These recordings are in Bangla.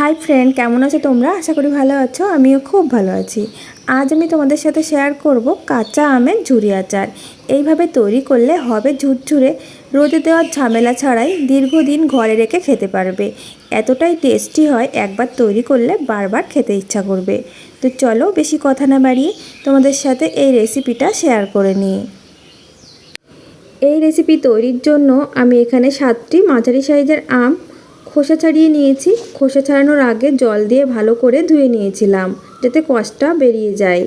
হাই ফ্রেন্ড কেমন আছো তোমরা? আশা করি ভালো আছো, আমিও খুব ভালো আছি। আজ আমি তোমাদের সাথে শেয়ার করব কাঁচা আমের ঝুরি আচার। এইভাবে তৈরি করলে হবে ঝুরঝুরে, রোদে দেওয়ার ঝামেলা ছাড়াই দীর্ঘদিন ঘরে রেখে খেতে পারবে। এতটাই টেস্টি হয়, একবার তৈরি করলে বারবার খেতে ইচ্ছা করবে। তো চলো বেশি কথা না বাড়িয়ে তোমাদের সাথে এই রেসিপিটা শেয়ার করে নিই। এই রেসিপি তৈরির জন্য আমি এখানে সাতটি মাঝারি সাইজের আম খোসা ছাড়িয়ে নিয়েছি। খোসা ছাড়ানোর আগে জল দিয়ে ভালো করে ধুয়ে নিয়েছিলাম, যাতে কষটা বেরিয়ে যায়।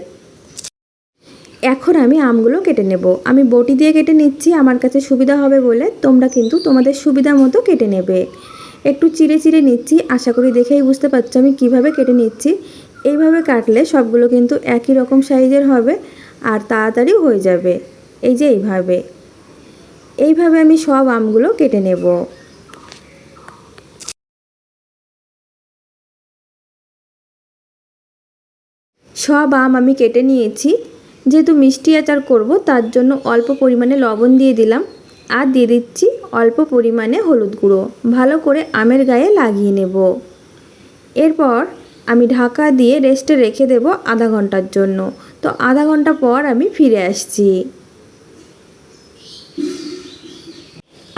এখন আমি আমগুলো কেটে নেব। আমি বটি দিয়ে কেটে নিচ্ছি, আমার কাছে সুবিধা হবে বলে তোমরা কিন্তু তোমাদের সুবিধা মতো কেটে নেবে। একটু চিড়ে চিড়ে নিচ্ছি, আশা করি দেখেই বুঝতে পারছ আমি কীভাবে কেটে নিচ্ছি। এইভাবে কাটলে সবগুলো কিন্তু একই রকম সাইজের হবে আর তাড়াতাড়ি হয়ে যাবে। এই যে এইভাবে। এইভাবে আমি সব আমগুলো কেটে নেব। সব আম আমি কেটে নিয়েছি। যেহেতু মিষ্টি আচার করব, তার জন্য অল্প পরিমাণে লবণ দিয়ে দিলাম। আর দিয়ে দিচ্ছি অল্প পরিমাণে হলুদ গুঁড়ো। ভালো করে আমের গায়ে লাগিয়ে নেব। এরপর আমি ঢাকা দিয়ে রেস্টে রেখে দেব আধা ঘণ্টার জন্য। তো আধা ঘণ্টা পর আমি ফিরে আসছি।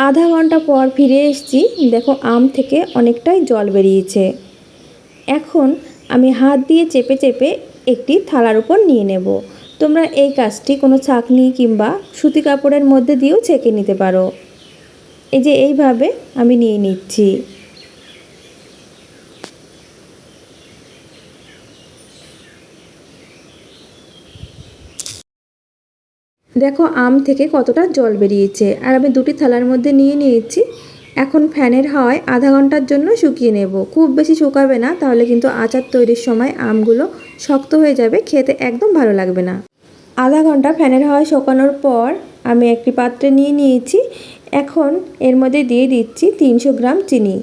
আধা ঘণ্টা পর ফিরে এসেছি। দেখো আম থেকে অনেকটাই জল বেরিয়েছে। এখন আমি হাত দিয়ে চেপে চেপে একটি থালার উপর নিয়ে নেব। তোমরা এই কাজটি কোনো ছাঁকনি কিংবা সুতি কাপড়ের মধ্যে দিয়েও ছেঁকে নিতে পারো। এই যে এইভাবে আমি নিয়ে নিচ্ছি। দেখো, আম থেকে কতটা জল বেরিয়েছে। আর আমি দুটি থালার মধ্যে নিয়ে নিয়েছি। এখন ফ্যানের হাওয়ায় আধা ঘণ্টার জন্য শুকিয়ে নেব। খুব বেশি শুকাবে না, তাহলে কিন্তু আচার তৈরির সময় আমগুলো শক্ত হয়ে যাবে, খেতে একদম ভালো লাগবে না। আধা ঘণ্টা ফ্যানের হাওয়ায় শুকানোর পর আমি একটি পাত্রে নিয়ে নিয়েছি। এখন এর মধ্যে দিয়ে দিচ্ছি তিনশো গ্রাম চিনি।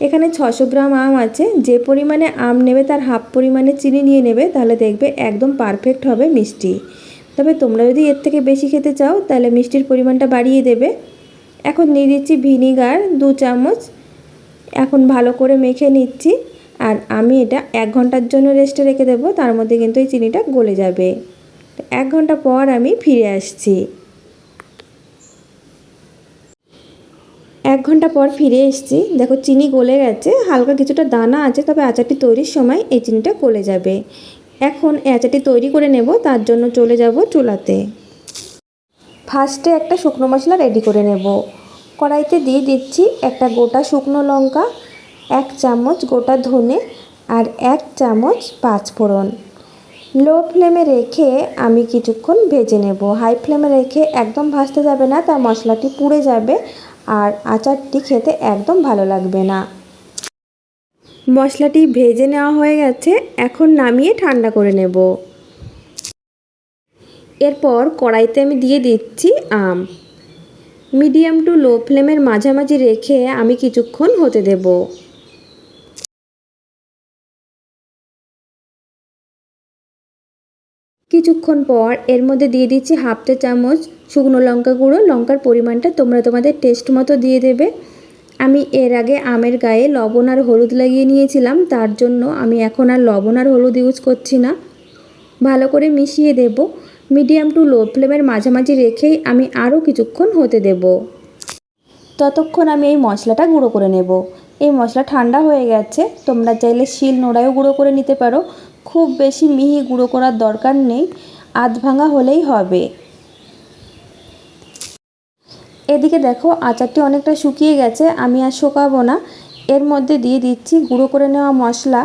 এখানে ছশো গ্রাম আম আছে। যে পরিমাণে আম নেবে তার হাফ পরিমাণে চিনি নিয়ে নেবে, তাহলে দেখবে একদম পারফেক্ট হবে মিষ্টি। তবে তোমরা যদি এর থেকে বেশি খেতে চাও, তাহলে মিষ্টির পরিমাণটা বাড়িয়ে দেবে। এখন নিয়ে দিচ্ছি ভিনিগার দু চামচ। এখন ভালো করে মেখে নিচ্ছি। আর আমি এটা এক ঘণ্টার জন্য রেস্টে রেখে দেবো, তার মধ্যে কিন্তু এই চিনিটা গলে যাবে। এক ঘণ্টা পর আমি ফিরে আসছি। এক ঘণ্টা পর ফিরে এসেছি। দেখো চিনি গলে গেছে, হালকা কিছুটা দানা আছে, তবে আচারটি তৈরির সময় এই চিনিটা গলে যাবে। এখন এই আচারটি তৈরি করে নেব, তার জন্য চলে যাব চুলাতে। ফার্স্টে একটা শুকনো মশলা রেডি করে নেব। কড়াইতে দিয়ে দিচ্ছি একটা গোটা শুকনো লঙ্কা চামচ গোটা ধনে আর এক চামচ পাঁচফোড়ন লো ফ্লেমে রেখে আমি কিছুক্ষণ ভেজে নেব। হাই ফ্লেমে রেখে একদম ভাজতে যাবে না, তার মশলাটি পুড়ে যাবে আর আচারটি খেতে একদম ভালো লাগবে না। মশলাটি ভেজে নেওয়া হয়ে গেছে, এখন নামিয়ে ঠান্ডা করে নেব। এরপর কড়াইতে আমি দিয়ে দিচ্ছি আম। মিডিয়াম টু লো ফ্লেমের মাঝামাঝি রেখে আমি কিছুক্ষণ হতে দেব। কিছুক্ষণ পর এর মধ্যে দিয়ে দিচ্ছি হাফ চা চামচ শুকনো লঙ্কা গুঁড়ো। লঙ্কার পরিমাণটা তোমরা তোমাদের টেস্ট মতো দিয়ে দেবে। আমি এর আগে আমের গায়ে লবণ আর হলুদ লাগিয়ে নিয়েছিলাম, তার জন্য আমি এখন আর লবণ আর হলুদ ইউজ করছি না। ভালো করে মিশিয়ে দেব। মিডিয়াম টু লো ফ্লেমের মাঝামাঝি রেখেই আমি আরও কিছুক্ষণ হতে দেব। ততক্ষণ আমি এই মশলাটা গুঁড়ো করে নেব। এই মশলা ঠান্ডা হয়ে গেছে, তোমরা চাইলে শিল নোড়ায়ও গুঁড়ো করে নিতে পারো। খুব বেশি মিহি গুঁড়ো করার দরকার নেই আধ ভাঙা হলেই হবে। এদিকে দেখো, আচারটি অনেকটা শুকিয়ে গেছে, আমি আর শুকাবো না। এর মধ্যে দিয়ে দিচ্ছি গুঁড়ো করে নেওয়া মশলা।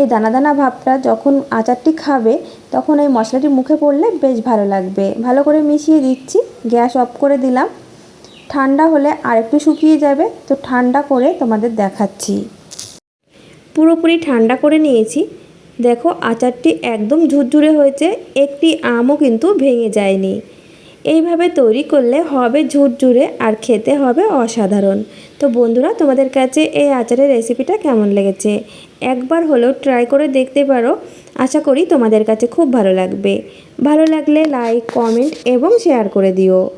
এই দানা দানা ভাবটা যখন আচারটি খাবে, তখন এই মশলাটি মুখে পড়লে বেশ ভালো লাগবে। ভালো করে মিশিয়ে দিচ্ছি, গ্যাস অফ করে দিলাম। ঠান্ডা হলে আর একটু শুকিয়ে যাবে, তো ঠান্ডা করে তোমাদের দেখাচ্ছি। পুরোপুরি ঠান্ডা করে নিয়েছি। দেখো, আচারটি একদম ঝুরঝুরে হয়েছে, একটি আমও কিন্তু ভেঙে যায়নি। এইভাবে তৈরি করলে হবে ঝুরঝুরে আর খেতে হবে অসাধারণ। তো বন্ধুরা, তোমাদের কাছে এই আচারের রেসিপিটা কেমন লেগেছে? একবার হলেও ট্রাই করে দেখতে পারো। আশা করি তোমাদের কাছে খুব ভালো লাগবে। ভালো লাগলে লাইক, কমেন্ট এবং শেয়ার করে দিও।